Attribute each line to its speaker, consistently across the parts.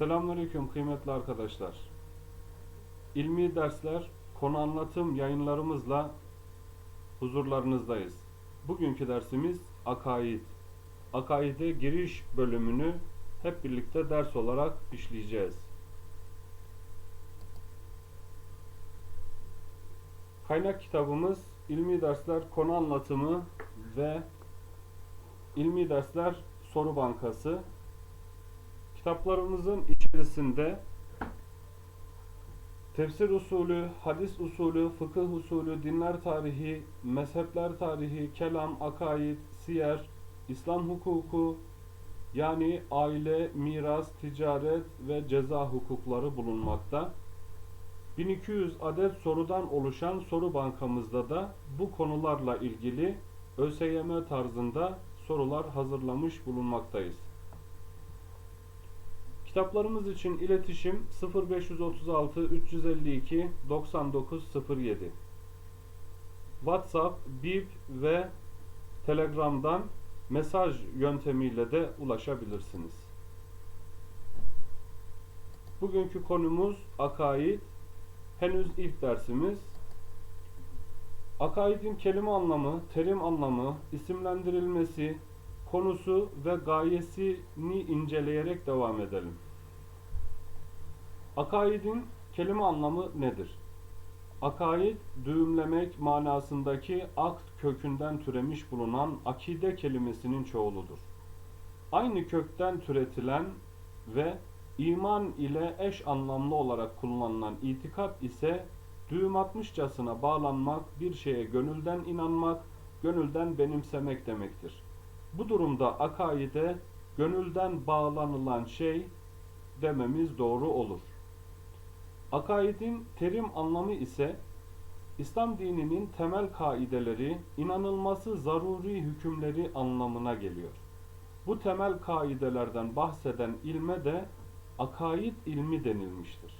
Speaker 1: Selamünaleyküm kıymetli arkadaşlar. İlmi dersler, konu anlatım yayınlarımızla huzurlarınızdayız. Bugünkü dersimiz akaid. Akaide giriş bölümünü hep birlikte ders olarak işleyeceğiz. Kaynak kitabımız İlmi Dersler Konu Anlatımı ve İlmi Dersler Soru Bankası. Kitaplarımızın içerisinde tefsir usulü, hadis usulü, fıkıh usulü, dinler tarihi, mezhepler tarihi, kelam, akaid, siyer, İslam hukuku, yani aile, miras, ticaret ve ceza hukukları bulunmakta. 1200 adet sorudan oluşan soru bankamızda da bu konularla ilgili ÖSYM tarzında sorular hazırlamış bulunmaktayız. Kitaplarımız için iletişim 0536 352 9907 WhatsApp, Bip ve Telegram'dan mesaj yöntemiyle de ulaşabilirsiniz. Bugünkü konumuz akaid. Henüz ilk dersimiz. Akaidin kelime anlamı, terim anlamı, isimlendirilmesi, konusu ve gayesini inceleyerek devam edelim. Akaidin kelime anlamı nedir? Akaid, düğümlemek manasındaki akt kökünden türemiş bulunan akide kelimesinin çoğuludur. Aynı kökten türetilen ve iman ile eş anlamlı olarak kullanılan itikat ise düğüm atmışçasına bağlanmak, bir şeye gönülden inanmak, gönülden benimsemek demektir. Bu durumda akaide gönülden bağlanılan şey dememiz doğru olur. Akaidin terim anlamı ise İslam dininin temel kaideleri, inanılması zaruri hükümleri anlamına geliyor. Bu temel kaidelerden bahseden ilme de akaid ilmi denilmiştir.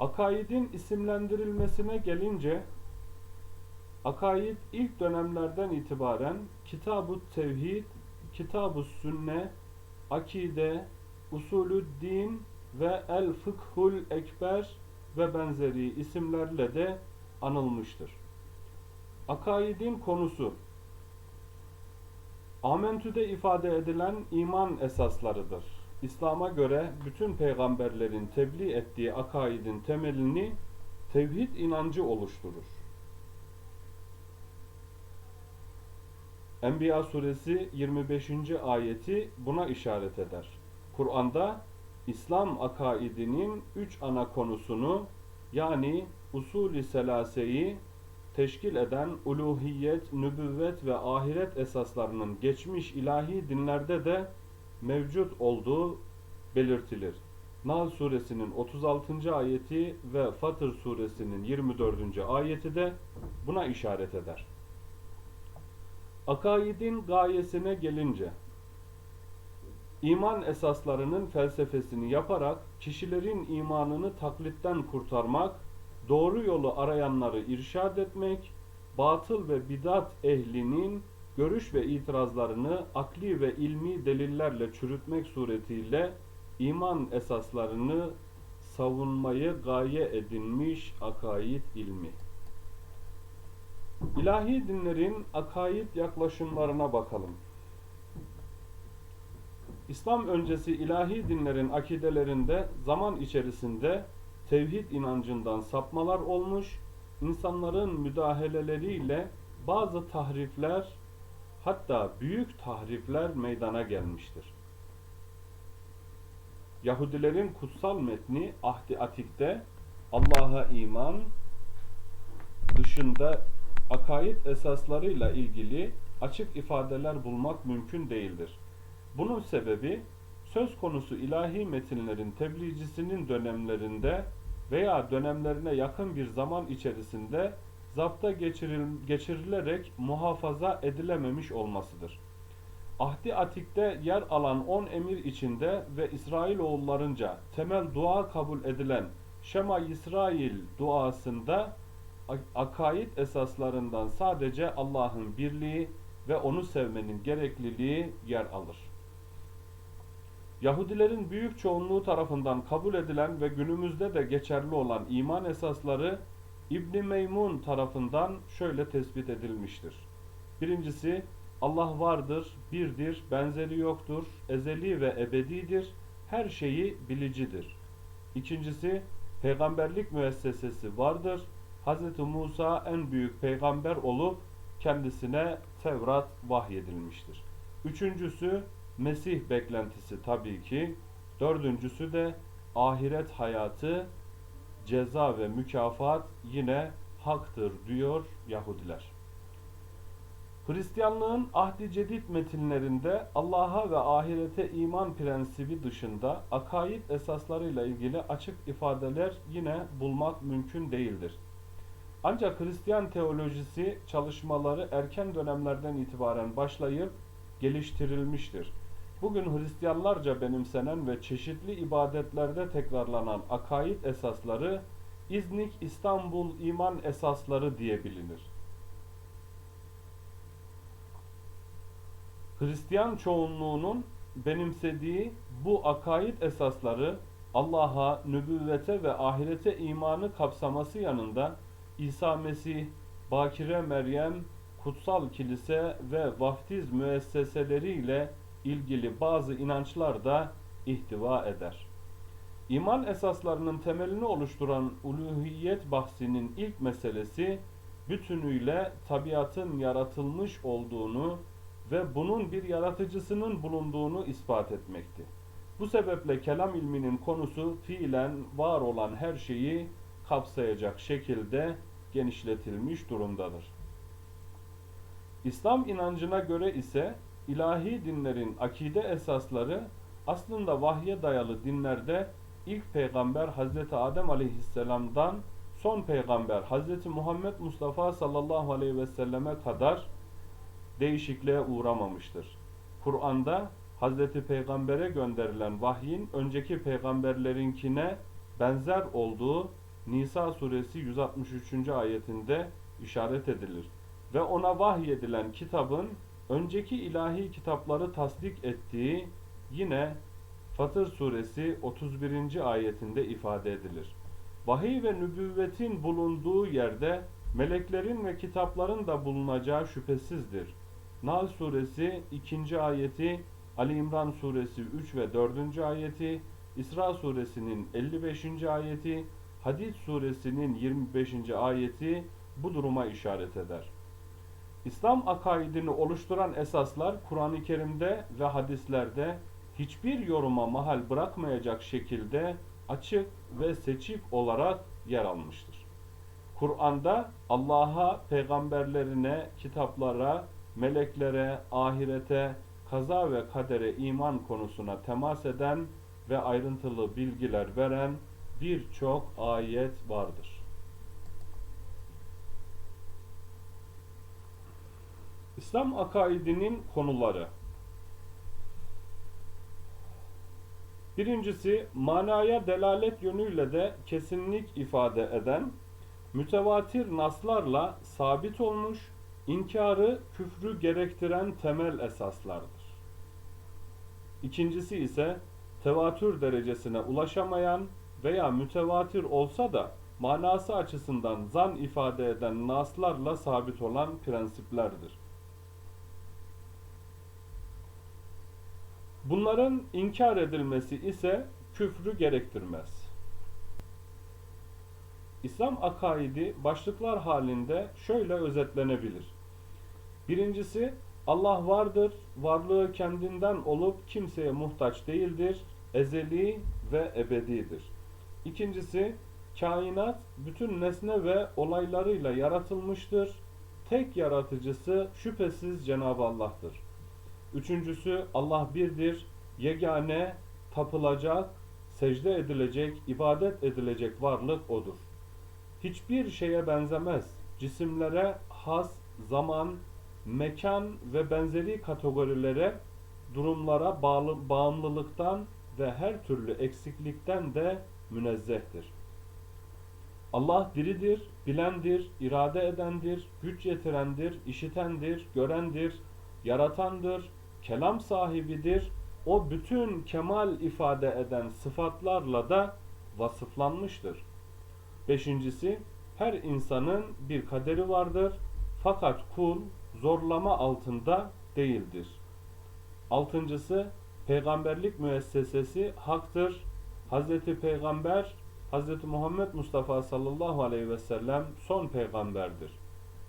Speaker 1: Akaidin isimlendirilmesine gelince Akaid ilk dönemlerden itibaren Kitab-ı Tevhid, Kitab-ı Sünne, Akide, Usulü Din ve El Fıkhul Ekber ve benzeri isimlerle de anılmıştır. Akaidin konusu Amentü'de ifade edilen iman esaslarıdır. İslam'a göre bütün peygamberlerin tebliğ ettiği akaidin temelini tevhid inancı oluşturur. Enbiya suresi 25. ayeti buna işaret eder. Kur'an'da İslam akaidinin üç ana konusunu yani usulü selaseyi teşkil eden uluhiyet, nübüvvet ve ahiret esaslarının geçmiş ilahi dinlerde de mevcut olduğu belirtilir. Nahl suresinin 36. ayeti ve Fatır suresinin 24. ayeti de buna işaret eder. Akaidin gayesine gelince, iman esaslarının felsefesini yaparak kişilerin imanını taklitten kurtarmak, doğru yolu arayanları irşad etmek, batıl ve bidat ehlinin görüş ve itirazlarını akli ve ilmi delillerle çürütmek suretiyle iman esaslarını savunmayı gaye edinmiş akaid ilmi. İlahi dinlerin akaid yaklaşımlarına bakalım. İslam öncesi ilahi dinlerin akidelerinde zaman içerisinde tevhid inancından sapmalar olmuş, insanların müdahaleleriyle bazı tahrifler hatta büyük tahrifler meydana gelmiştir. Yahudilerin kutsal metni Ahdi Atik'te Allah'a iman dışında akaid esaslarıyla ilgili açık ifadeler bulmak mümkün değildir. Bunun sebebi söz konusu ilahi metinlerin tebliğcisinin dönemlerinde veya dönemlerine yakın bir zaman içerisinde zapta geçiril geçirilerek muhafaza edilememiş olmasıdır. Ahdi Atik'te yer alan 10 emir içinde ve İsrailoğullarınca temel dua kabul edilen Şema İsrail duasında akaid esaslarından sadece Allah'ın birliği ve onu sevmenin gerekliliği yer alır. Yahudilerin büyük çoğunluğu tarafından kabul edilen ve günümüzde de geçerli olan iman esasları İbn Meymun tarafından şöyle tespit edilmiştir. Birincisi Allah vardır, birdir, benzeri yoktur, ezeli ve ebedidir, her şeyi bilicidir. İkincisi peygamberlik müessesesi vardır. Hz. Musa en büyük peygamber olup kendisine Tevrat vahyedilmiştir. Üçüncüsü Mesih beklentisi tabii ki. Dördüncüsü de ahiret hayatı, ceza ve mükafat yine haktır diyor Yahudiler. Hristiyanlığın ahdi cedid metinlerinde Allah'a ve ahirete iman prensibi dışında akaid esaslarıyla ilgili açık ifadeler yine bulmak mümkün değildir. Ancak Hristiyan teolojisi çalışmaları erken dönemlerden itibaren başlayıp geliştirilmiştir. Bugün Hristiyanlarca benimsenen ve çeşitli ibadetlerde tekrarlanan akaid esasları İznik İstanbul iman esasları diye bilinir. Hristiyan çoğunluğunun benimsediği bu akaid esasları Allah'a, nübüvvete ve ahirete imanı kapsaması yanında İsa Mesih, Bakire Meryem, kutsal kilise ve vaftiz müesseseleriyle ilgili bazı inançlar da ihtiva eder. İman esaslarının temelini oluşturan uluhiyet bahsinin ilk meselesi bütünüyle tabiatın yaratılmış olduğunu ve bunun bir yaratıcısının bulunduğunu ispat etmekti. Bu sebeple kelam ilminin konusu fiilen var olan her şeyi kapsayacak şekilde genişletilmiş durumdadır. İslam inancına göre ise ilahi dinlerin akide esasları aslında vahye dayalı dinlerde ilk peygamber Hazreti Adem aleyhisselamdan son peygamber Hazreti Muhammed Mustafa sallallahu aleyhi ve selleme kadar değişikliğe uğramamıştır. Kur'an'da Hazreti Peygamber'e gönderilen vahyin önceki peygamberlerinkine benzer olduğu Nisa suresi 163. ayetinde işaret edilir. Ve ona vahyedilen kitabın önceki ilahi kitapları tasdik ettiği yine Fatır suresi 31. ayetinde ifade edilir. Vahiy ve nübüvvetin bulunduğu yerde meleklerin ve kitapların da bulunacağı şüphesizdir. Nahl suresi 2. ayeti, Ali İmran suresi 3 ve 4. ayeti, İsra suresinin 55. ayeti, Hadid suresinin 25. ayeti bu duruma işaret eder. İslam akaidini oluşturan esaslar Kur'an-ı Kerim'de ve hadislerde hiçbir yoruma mahal bırakmayacak şekilde açık ve seçik olarak yer almıştır. Kur'an'da Allah'a, peygamberlerine, kitaplara, meleklere, ahirete, kaza ve kadere iman konusuna temas eden ve ayrıntılı bilgiler veren birçok ayet vardır. İslam akaidinin konuları Birincisi, manaya delalet yönüyle de kesinlik ifade eden, mütevatir naslarla sabit olmuş, inkarı küfrü gerektiren temel esaslardır. İkincisi ise, tevatür derecesine ulaşamayan veya mütevatir olsa da manası açısından zan ifade eden naslarla sabit olan prensiplerdir. Bunların inkar edilmesi ise küfrü gerektirmez. İslam akaidi başlıklar halinde şöyle özetlenebilir. Birincisi Allah vardır, varlığı kendinden olup kimseye muhtaç değildir, ezeli ve ebedidir. İkincisi kainat bütün nesne ve olaylarıyla yaratılmıştır. Tek yaratıcısı şüphesiz Cenab-ı Allah'tır. Üçüncüsü Allah birdir, yegane, tapılacak, secde edilecek, ibadet edilecek varlık O'dur. Hiçbir şeye benzemez. Cisimlere has, zaman, mekan ve benzeri kategorilere, durumlara bağlı, bağımlılıktan ve her türlü eksiklikten de münezzehtir. Allah diridir, bilendir, irade edendir, güç yetirendir, işitendir, görendir, yaratandır, kelam sahibidir, o bütün kemal ifade eden sıfatlarla da vasıflanmıştır. Beşincisi, her insanın bir kaderi vardır fakat kul zorlama altında değildir. Altıncısı, peygamberlik müessesesi haktır. Hazreti Peygamber, Hazreti Muhammed Mustafa sallallahu aleyhi ve sellem son peygamberdir.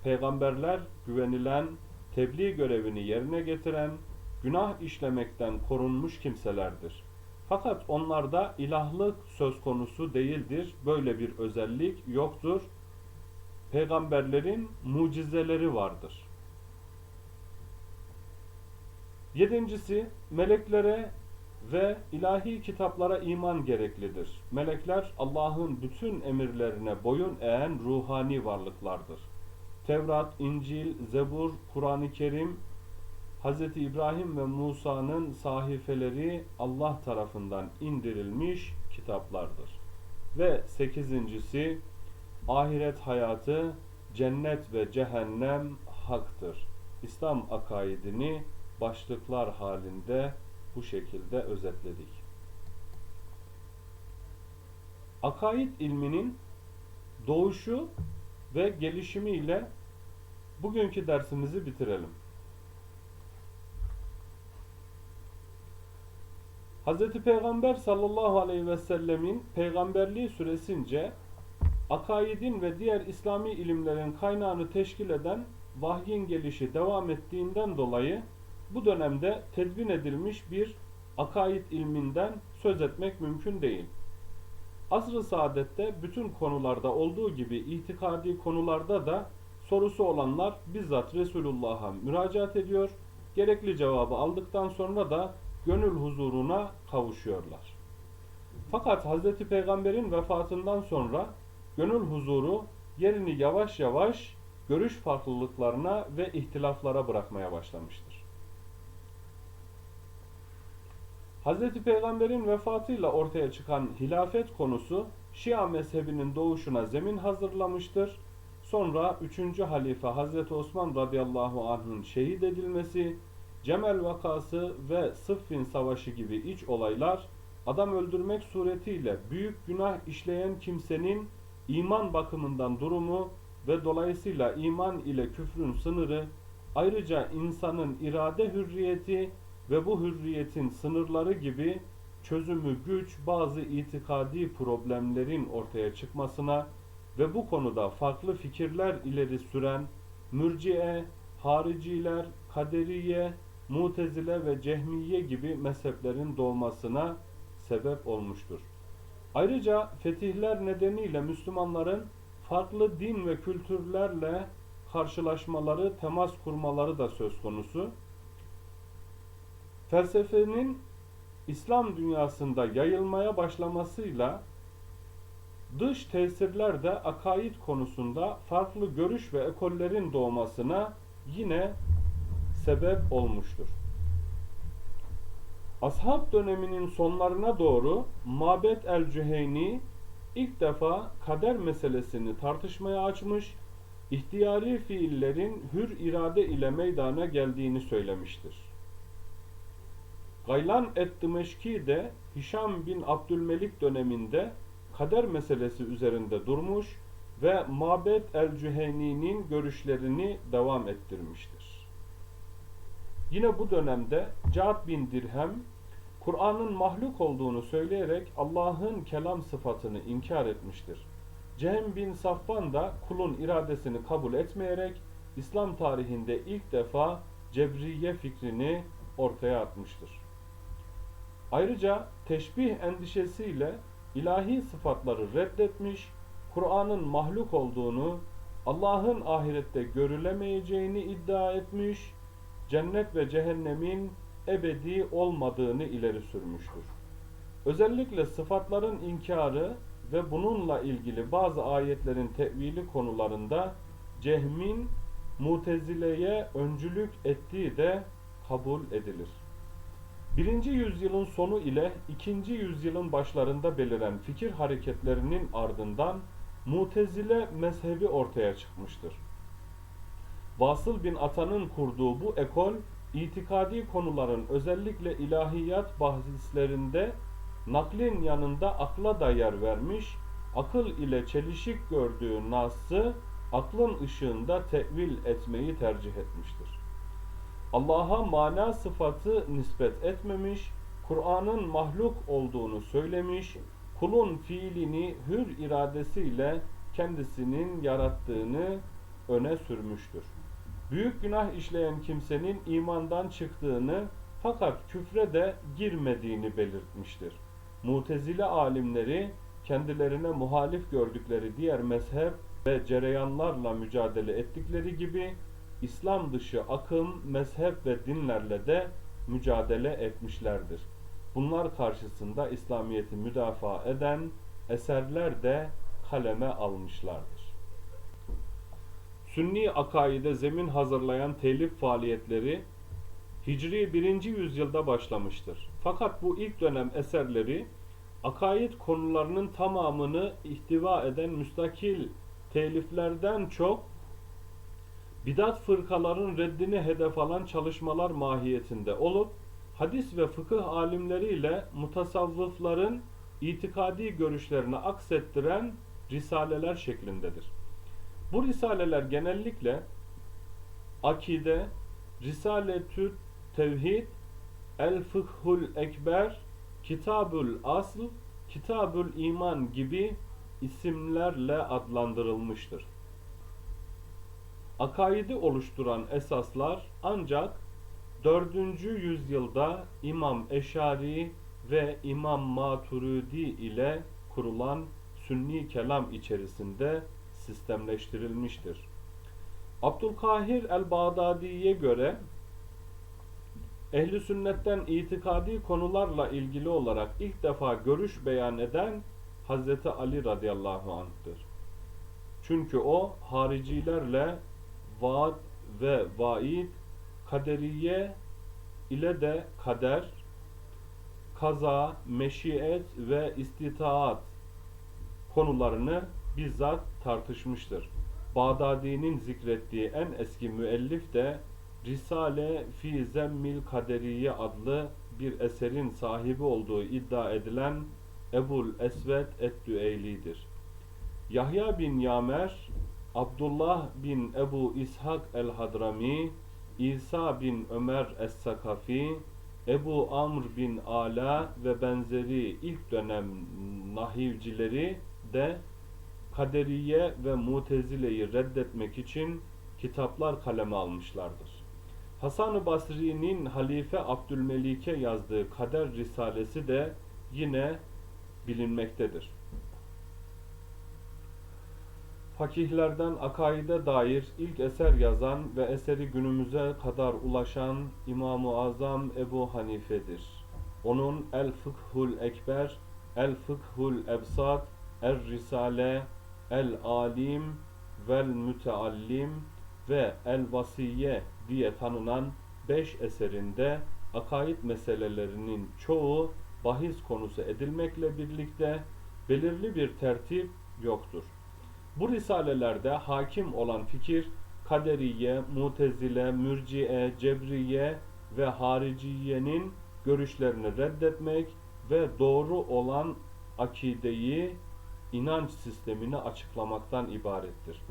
Speaker 1: Peygamberler güvenilen, tebliğ görevini yerine getiren, günah işlemekten korunmuş kimselerdir. Fakat onlarda ilahlık söz konusu değildir. Böyle bir özellik yoktur. Peygamberlerin mucizeleri vardır. Yedincisi, meleklere ve ilahi kitaplara iman gereklidir. Melekler Allah'ın bütün emirlerine boyun eğen ruhani varlıklardır. Tevrat, İncil, Zebur, Kur'an-ı Kerim, Hz. İbrahim ve Musa'nın sahifeleri Allah tarafından indirilmiş kitaplardır. Ve sekizincisi, ahiret hayatı, cennet ve cehennem haktır. İslam akaidini başlıklar halinde bu şekilde özetledik. Akaid ilminin doğuşu ve gelişimiyle bugünkü dersimizi bitirelim. Hz. Peygamber sallallahu aleyhi ve sellemin peygamberliği süresince akaidin ve diğer İslami ilimlerin kaynağını teşkil eden vahyin gelişi devam ettiğinden dolayı bu dönemde tedvin edilmiş bir akaid ilminden söz etmek mümkün değil. Asr-ı saadette bütün konularda olduğu gibi itikadi konularda da sorusu olanlar bizzat Resulullah'a müracaat ediyor, gerekli cevabı aldıktan sonra da gönül huzuruna kavuşuyorlar. Fakat Hz. Peygamber'in vefatından sonra gönül huzuru yerini yavaş yavaş görüş farklılıklarına ve ihtilaflara bırakmaya başlamıştır. Hz. Peygamber'in vefatıyla ortaya çıkan hilafet konusu Şia mezhebinin doğuşuna zemin hazırlamıştır. Sonra 3. halife Hz. Osman radıyallahu anh'ın şehit edilmesi, Cemel vakası ve Sıffin savaşı gibi iç olaylar adam öldürmek suretiyle büyük günah işleyen kimsenin iman bakımından durumu ve dolayısıyla iman ile küfrün sınırı, ayrıca insanın irade hürriyeti ve bu hürriyetin sınırları gibi çözümü güç bazı itikadi problemlerin ortaya çıkmasına ve bu konuda farklı fikirler ileri süren mürciye, hariciler, kaderiye, mutezile ve cehmiye gibi mezheplerin doğmasına sebep olmuştur. Ayrıca fetihler nedeniyle Müslümanların farklı din ve kültürlerle karşılaşmaları, temas kurmaları da söz konusu. Felsefenin İslam dünyasında yayılmaya başlamasıyla dış tesirler de akaid konusunda farklı görüş ve ekollerin doğmasına yine sebep olmuştur. Ashab döneminin sonlarına doğru Mabet el-Cüheyni ilk defa kader meselesini tartışmaya açmış, ihtiyari fiillerin hür irade ile meydana geldiğini söylemiştir. Gaylan et-Dımeşki de Hişam bin Abdülmelik döneminde kader meselesi üzerinde durmuş ve Mabet el-Cüheyni'nin görüşlerini devam ettirmiştir. Yine bu dönemde Cad bin Dirhem, Kur'an'ın mahluk olduğunu söyleyerek Allah'ın kelam sıfatını inkar etmiştir. Cehem bin Safvan da kulun iradesini kabul etmeyerek İslam tarihinde ilk defa cebriye fikrini ortaya atmıştır. Ayrıca teşbih endişesiyle ilahi sıfatları reddetmiş, Kur'an'ın mahluk olduğunu, Allah'ın ahirette görülemeyeceğini iddia etmiş, cennet ve cehennemin ebedi olmadığını ileri sürmüştür. Özellikle sıfatların inkarı ve bununla ilgili bazı ayetlerin tevili konularında cehmin mutezileye öncülük ettiği de kabul edilir. Birinci yüzyılın sonu ile ikinci yüzyılın başlarında beliren fikir hareketlerinin ardından Mutezile mezhebi ortaya çıkmıştır. Vasıl bin Atan'ın kurduğu bu ekol itikadi konuların özellikle ilahiyat bahislerinde naklin yanında akla da yer vermiş, akıl ile çelişik gördüğü Nas'ı aklın ışığında tevil etmeyi tercih etmiştir. Allah'a mana sıfatı nispet etmemiş, Kur'an'ın mahluk olduğunu söylemiş, kulun fiilini hür iradesiyle kendisinin yarattığını öne sürmüştür. Büyük günah işleyen kimsenin imandan çıktığını fakat küfre de girmediğini belirtmiştir. Mutezile alimleri kendilerine muhalif gördükleri diğer mezhep ve cereyanlarla mücadele ettikleri gibi İslam dışı akım, mezhep ve dinlerle de mücadele etmişlerdir. Bunlar karşısında İslamiyet'i müdafaa eden eserler de kaleme almışlardır. Sünni akaide zemin hazırlayan telif faaliyetleri Hicri 1. yüzyılda başlamıştır. Fakat bu ilk dönem eserleri akaid konularının tamamını ihtiva eden müstakil teliflerden çok bidat fırkaların reddini hedef alan çalışmalar mahiyetinde olup hadis ve fıkıh alimleriyle mutasavvıfların itikadi görüşlerini aksettiren risaleler şeklindedir. Bu risaleler genellikle akide, Risaletü Tevhid, El Fıkhul Ekber, Kitabül Asl, Kitabül İman gibi isimlerle adlandırılmıştır. Akaidi oluşturan esaslar ancak 4. yüzyılda İmam Eşari ve İmam Maturidi ile kurulan sünni kelam içerisinde sistemleştirilmiştir. Abdülkahir el-Bağdadi'ye göre ehli sünnetten itikadi konularla ilgili olarak ilk defa görüş beyan eden Hazreti Ali radıyallahu anh'tır. Çünkü o haricilerle vaad ve vaid, kaderiye ile de kader, kaza, meşiyet ve istitaat konularını bizzat tartışmıştır. Bağdadi'nin zikrettiği en eski müellif de Risale fi Zemmil Kaderiye adlı bir eserin sahibi olduğu iddia edilen Ebul Esved et-Düeyli'dir. Yahya bin Yamer, Abdullah bin Ebu İshak el-Hadrami, İsa bin Ömer es-Sakafi, Ebu Amr bin Ala ve benzeri ilk dönem nahivcileri de Kaderiye ve Mutezile'yi reddetmek için kitaplar kaleme almışlardır. Hasan-ı Basri'nin Halife Abdülmelik'e yazdığı Kader Risalesi de yine bilinmektedir. Fakihlerden akaide dair ilk eser yazan ve eseri günümüze kadar ulaşan İmam-ı Azam Ebu Hanife'dir. Onun El Fıkhul Ekber, El Fıkhul Ebsat, El Risale, El Alim, Vel Müteallim ve El Vasiye diye tanınan beş eserinde akaid meselelerinin çoğu bahis konusu edilmekle birlikte belirli bir tertip yoktur. Bu risalelerde hakim olan fikir kaderiye, mutezile, mürciye, cebriye ve hariciyenin görüşlerini reddetmek ve doğru olan akideyi, inanç sistemini açıklamaktan ibarettir.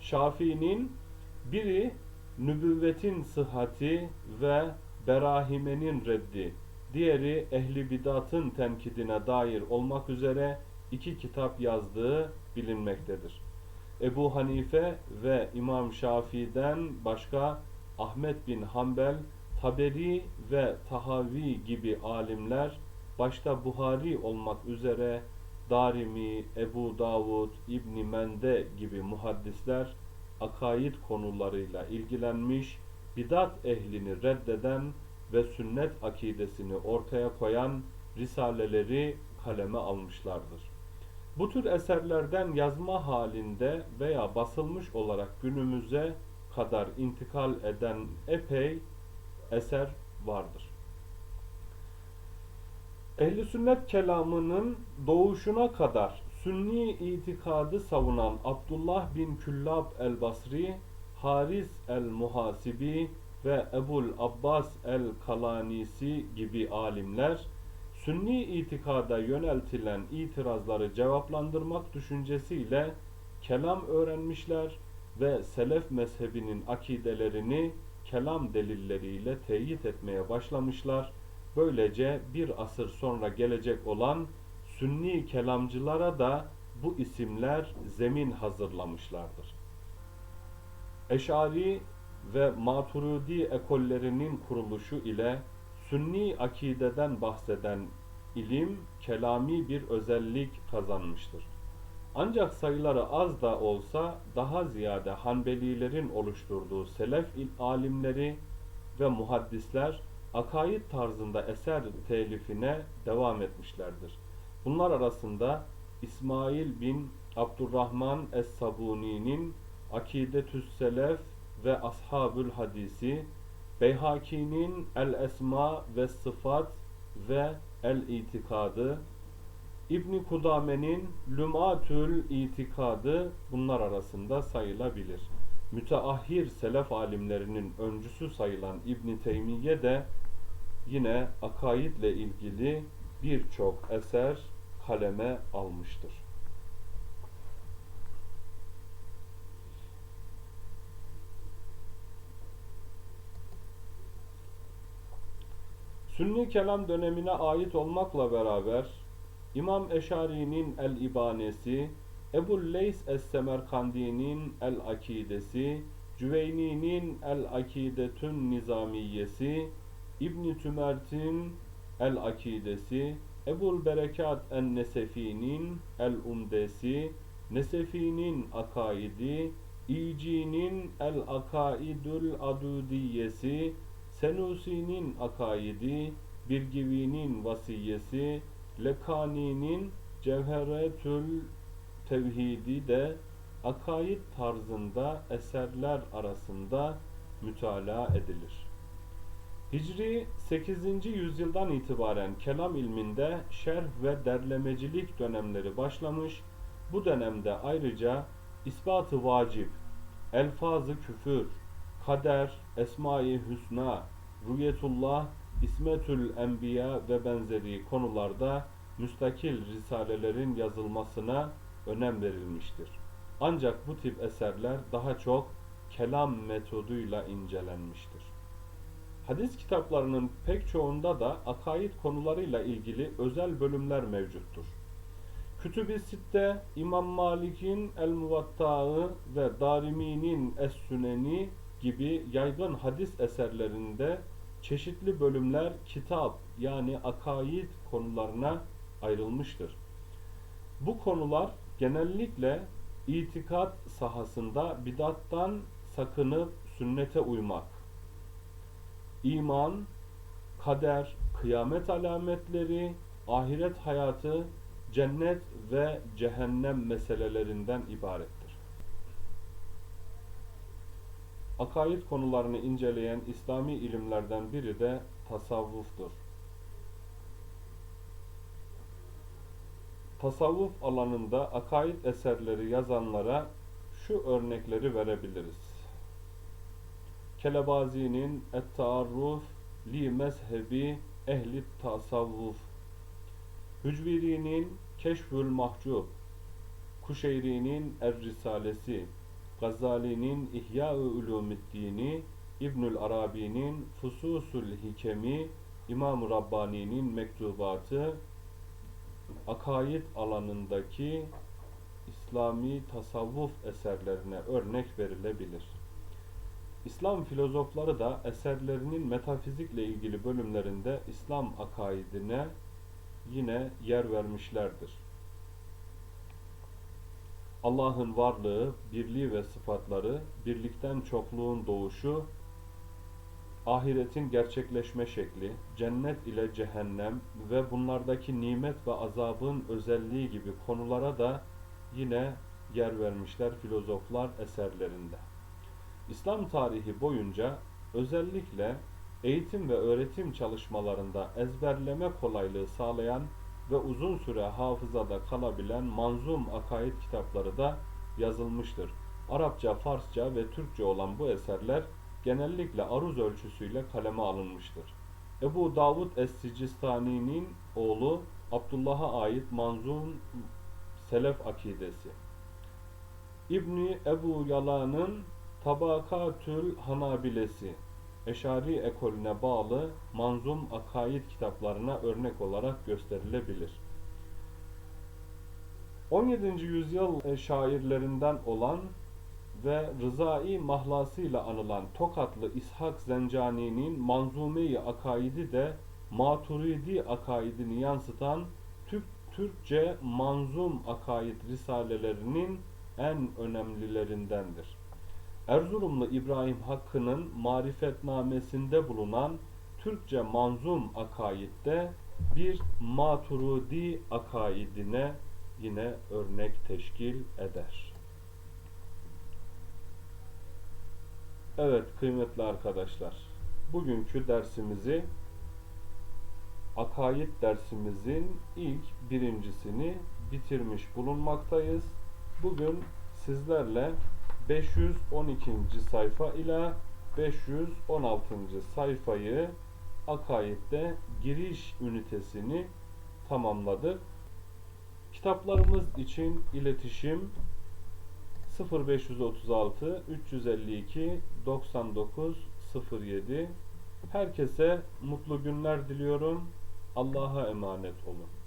Speaker 1: Şafii'nin biri nübüvvetin sıhhati ve berahimenin reddi, diğeri ehli bidatın tenkidine dair olmak üzere iki kitap yazdığı bilinmektedir. Ebu Hanife ve İmam Şafii'den başka Ahmet bin Hanbel, Taberi ve Tahavi gibi alimler başta Buhari olmak üzere Darimi, Ebu Davud, İbn Mende gibi muhaddisler akaid konularıyla ilgilenmiş, bidat ehlini reddeden ve sünnet akidesini ortaya koyan risaleleri kaleme almışlardır. Bu tür eserlerden yazma halinde veya basılmış olarak günümüze kadar intikal eden epey eser vardır. Ehli sünnet kelamının doğuşuna kadar Sünni itikadı savunan Abdullah bin Küllab el-Basri, Haris el-Muhasibi, ve Ebul Abbas el-Kalanisi gibi alimler Sünni itikada yöneltilen itirazları cevaplandırmak düşüncesiyle kelam öğrenmişler ve selef mezhebinin akidelerini kelam delilleriyle teyit etmeye başlamışlar. Böylece bir asır sonra gelecek olan Sünni kelamcılara da bu isimler zemin hazırlamışlardır. Eşari ve Maturidi ekollerinin kuruluşu ile Sünni akideden bahseden ilim kelami bir özellik kazanmıştır. Ancak sayıları az da olsa daha ziyade Hanbelilerin oluşturduğu selef alimleri ve muhaddisler akaid tarzında eser telifine devam etmişlerdir. Bunlar arasında İsmail bin Abdurrahman Es-Sabuni'nin Akidetü's Selef ve Ashabül Hadisi, Beyhaki'nin El Esma ve Sıfat ve El İtikadı, İbn Kudame'nin Lümatül İtikadı bunlar arasında sayılabilir. Müteahhir selef alimlerinin öncüsü sayılan İbn Teymiye de yine akaidle ilgili birçok eser kaleme almıştır. Sünni kelam dönemine ait olmakla beraber İmam Eşari'nin El-İbanesi, Ebu Leys Es-Semerkandi'nin El-Akidesi, Cüveyni'nin El-Akidetün Nizamiyesi, İbn Tümert'in El-Akidesi, Ebul Berekat En-Nesefi'nin El-Umdesi, Nesefi'nin Akaidi, İci'nin El-Akaidül Adudiyesi, Senusi'nin Akaidi, Birgivi'nin Vasiyesi, Lekani'nin Cevheretül Tevhidi de akaid tarzında eserler arasında mütalaa edilir. Hicri 8. yüzyıldan itibaren kelam ilminde şerh ve derlemecilik dönemleri başlamış. Bu dönemde ayrıca ispatı vacip, elfazı küfür, kader, esma-i hüsna, rüyetullah, İsmetül Enbiya ve benzeri konularda müstakil risalelerin yazılmasına önem verilmiştir. Ancak bu tip eserler daha çok kelam metoduyla incelenmiştir. Hadis kitaplarının pek çoğunda da akaid konularıyla ilgili özel bölümler mevcuttur. Kütüb-i Sitte, İmam Malik'in El-Muvatta'ı ve Darimi'nin Es-Süneni gibi yaygın hadis eserlerinde çeşitli bölümler kitap yani akaid konularına ayrılmıştır. Bu konular genellikle itikat sahasında bidattan sakınıp sünnete uymak, iman, kader, kıyamet alametleri, ahiret hayatı, cennet ve cehennem meselelerinden ibarettir. Akaid konularını inceleyen İslami ilimlerden biri de tasavvuftur. Tasavvuf alanında akaid eserleri yazanlara şu örnekleri verebiliriz. Kelebazi'nin Et-Taarruf li mezhebi ehli tasavvuf Hücviri'nin Keşfül Mahcub Kuşeyri'nin Er-Risalesi Gazali'nin İhya-ı Ulumiddini İbnül Arabi'nin Fususul Hikemi İmam-ı Rabbani'nin Mektubatı akaid alanındaki İslami tasavvuf eserlerine örnek verilebilir. İslam filozofları da eserlerinin metafizikle ilgili bölümlerinde İslam akaidine yine yer vermişlerdir. Allah'ın varlığı, birliği ve sıfatları, birlikten çokluğun doğuşu, ahiretin gerçekleşme şekli, cennet ile cehennem ve bunlardaki nimet ve azabın özelliği gibi konulara da yine yer vermişler filozoflar eserlerinde. İslam tarihi boyunca özellikle eğitim ve öğretim çalışmalarında ezberleme kolaylığı sağlayan ve uzun süre hafızada kalabilen manzum akaid kitapları da yazılmıştır. Arapça, Farsça ve Türkçe olan bu eserler genellikle aruz ölçüsüyle kaleme alınmıştır. Ebu Davud Es-Sicistani'nin oğlu Abdullah'a ait manzum Selef akidesi. İbni Ebu Yala'nın Tabakatül Hanabilesi Eşari ekolüne bağlı manzum akaid kitaplarına örnek olarak gösterilebilir. 17. yüzyıl şairlerinden olan ve Rızai mahlasıyla anılan Tokatlı İshak Zencani'nin Manzume-i Akaidi de Maturidi akaidini yansıtan Türk Türkçe manzum akaid risalelerinin en önemlilerindendir. Erzurumlu İbrahim Hakkı'nın marifetnamesinde bulunan Türkçe manzum akaidde bir Maturidi akaidine yine örnek teşkil eder. Evet kıymetli arkadaşlar, bugünkü dersimizi akaid dersimizin ilk birincisini bitirmiş bulunmaktayız. Bugün sizlerle 512. sayfa ile 516. sayfayı akaidde giriş ünitesini tamamladık. Kitaplarımız için iletişim 0536 352 99 07 Herkese mutlu günler diliyorum. Allah'a emanet olun.